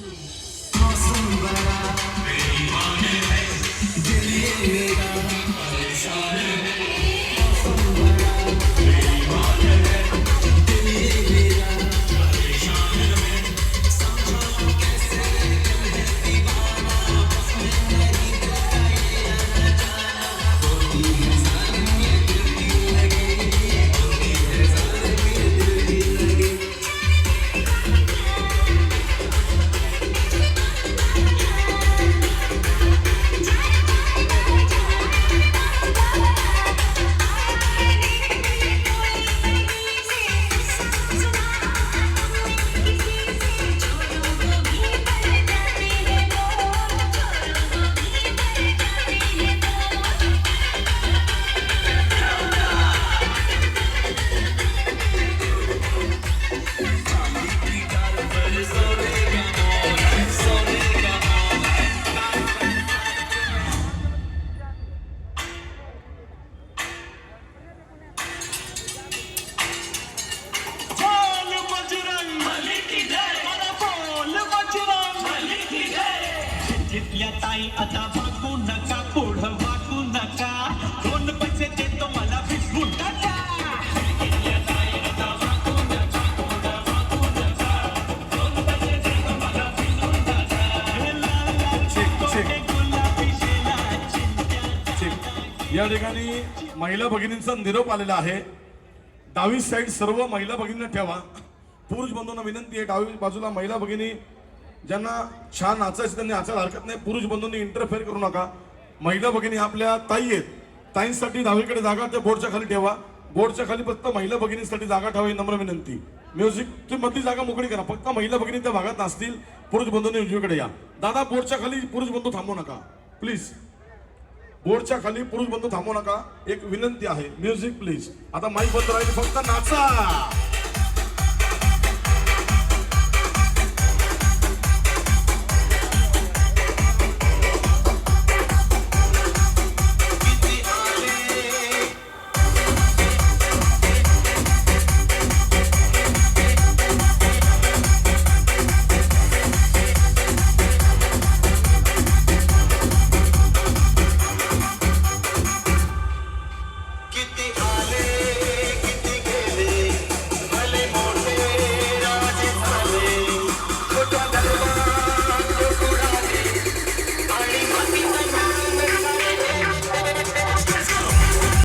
Masum bana Deli meydan Perişan जिथल्या ताई आता वाकू नका पुढं वाकू नका. दोन पैसे देतो मला भिजवून टाका या ठिकाणी महिला भगिनींचा निरोप आलेला आहे. डावी साईड सर्व महिला भगिनींना ठेवा. पुरुष बंधूंना विनंती आहे डावी बाजूला महिला भगिनी ज्यांना छान नाचायचं त्यांनी नाचायला हरकत नाही. पुरुष बंधूंनी इंटरफेअर करू नका. महिला भगिनी आपल्या ताई आहेत. ताईंसाठी दहावीकडे जागा त्या बोर्डच्या खाली ठेवा. बोर्डच्या खाली फक्त महिला भगिनींसाठी जागा ठेवावी नम्र विनंती. म्युझिक तुम्ही मधली जागा मोकळी करा. फक्त महिला भगिनी त्या भागात नाचतील. पुरुष बंधूंनी उजवीकडे या. दादा बोर्डच्या खाली पुरुष बंधू थांबू नका. प्लीज बोर्डच्या खाली पुरुष बंधू थांबू नका. एक विनंती आहे. म्युझिक प्लीज आता माईक बंद राहील. फक्त नाचा.